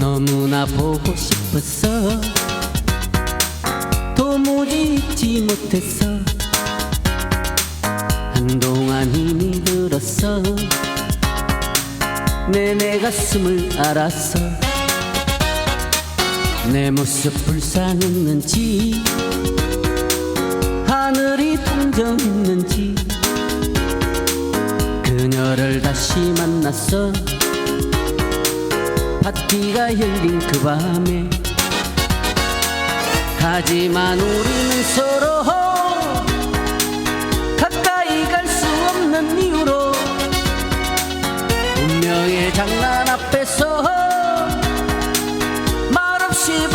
떠나보고 싶었어. 도무지 잊지 못했어. 한동안 힘이 들었어. 내 내 가슴을 알았어. 내 모습 불쌍했는지 하늘이 풍정했는지 그녀를 다시 만났어 파티가 열린 그 밤에. 하지만 우리는 서로 가까이 갈 수 없는 이유로 운명의 장난 앞에서 말없이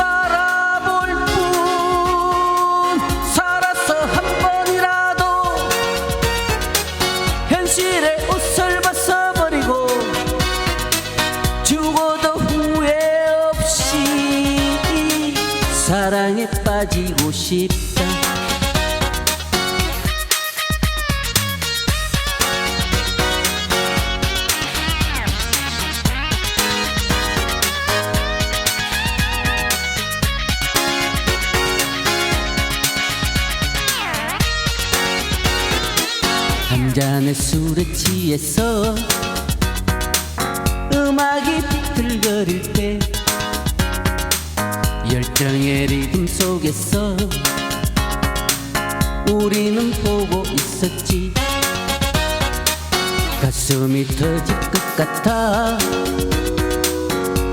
빠지고 싶다. 한 잔의 술에 취해서 음악이 비틀거릴 때 열정의 리 듬 속에서 우리는 보고 있었지. 가슴이 터질 것 같아.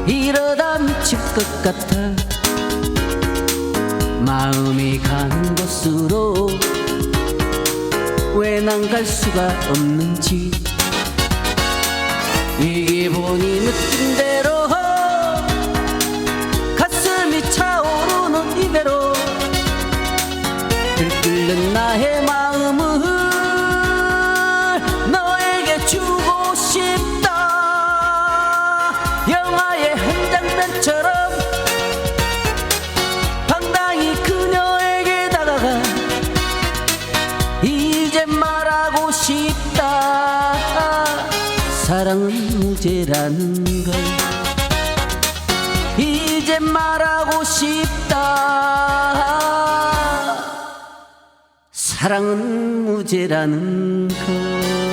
이러다 미칠 것 같아. 마음이 가는 곳으로 왜 난 갈 수가 없는지. 이 기분이 느낀 대 들끓는 나의 마음을 너에게 주고 싶다. 영화의 한 장면처럼 당당히 그녀에게 다가가 이제 말하고 싶다. 사랑은 무죄라는 걸 이제 말하고 싶다 사랑은 무죄라는 걸